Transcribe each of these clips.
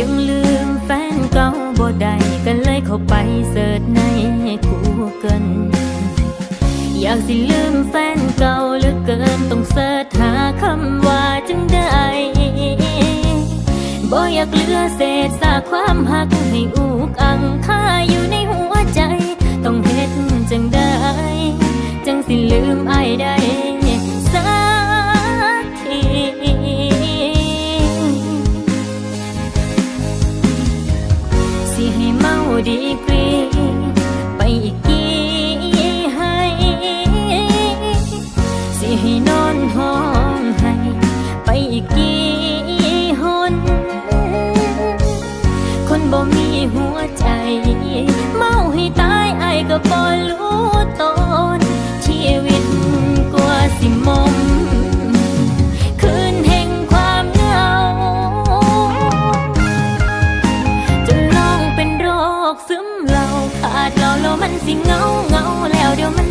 ยังลืมแฟนเก่าบ่ได้ก็เลยเข้าไปเสิร์ชในกูเกิลอยากสิลืมแฟนเก่าเหลือเกินต้องเสิร์ชหาคำว่าจังได้บ่อยากเหลือเศษซากความหักให้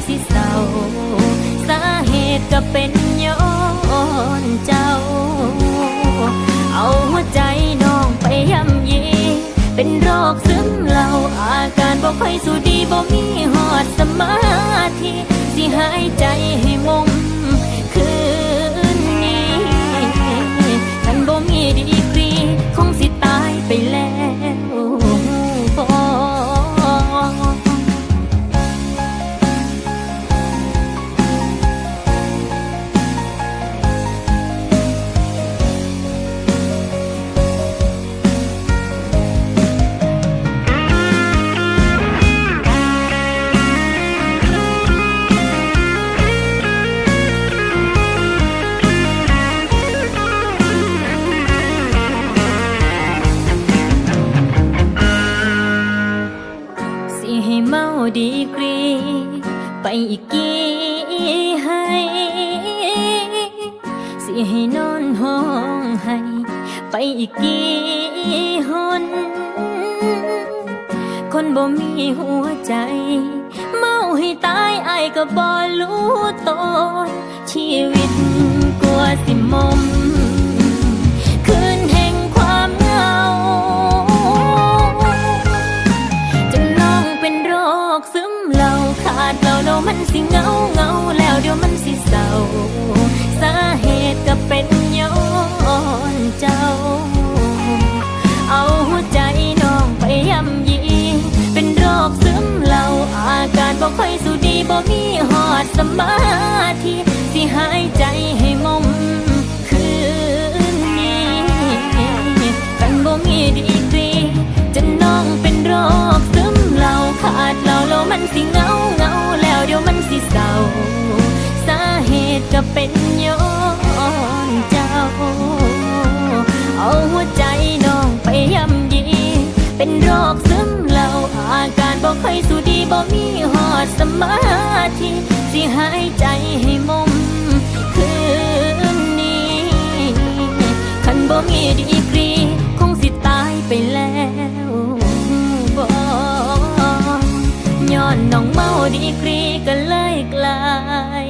สิเศร้าสาเหตุก็เป็นย้อนเจ้า เอาหัวใจน้องไปย่ำยี เป็นโรคซึมเหล่าอาการบ่ค่อยสู้ดีบ่มีหอดสมาธิสิหายใจให้มง ดีกรี ไปอีกกี่ให้สิให้นอนห้องให้ ไปอีกกี่หนคนบ่มีหัวใจ เมาให้ตายไอ้ก็บ่รู้ตนชีวิตกลัวสิมม มันสิเงาเงาแล้วเดี๋ยวมันสิเศร้าสาเหตุก็เป็นย้อนเจ้า เอาหัวใจน้องไปย่ำยี เป็นโรคซึมเหล่าอาการบ่ค่อยสู้ดีบ่มีหอดสมาธิสิหายใจ จ้าสาเหตุก็เป็นย้อนเจ้า เอาหัวใจน้องไปย่ำยี เป็นโรคซึมเหล่าอาการบ่ค่อยสู้ดีบ่มีหอดสมาธิสิหายใจ อนน้องเมาดีกรีก็เลยกลาย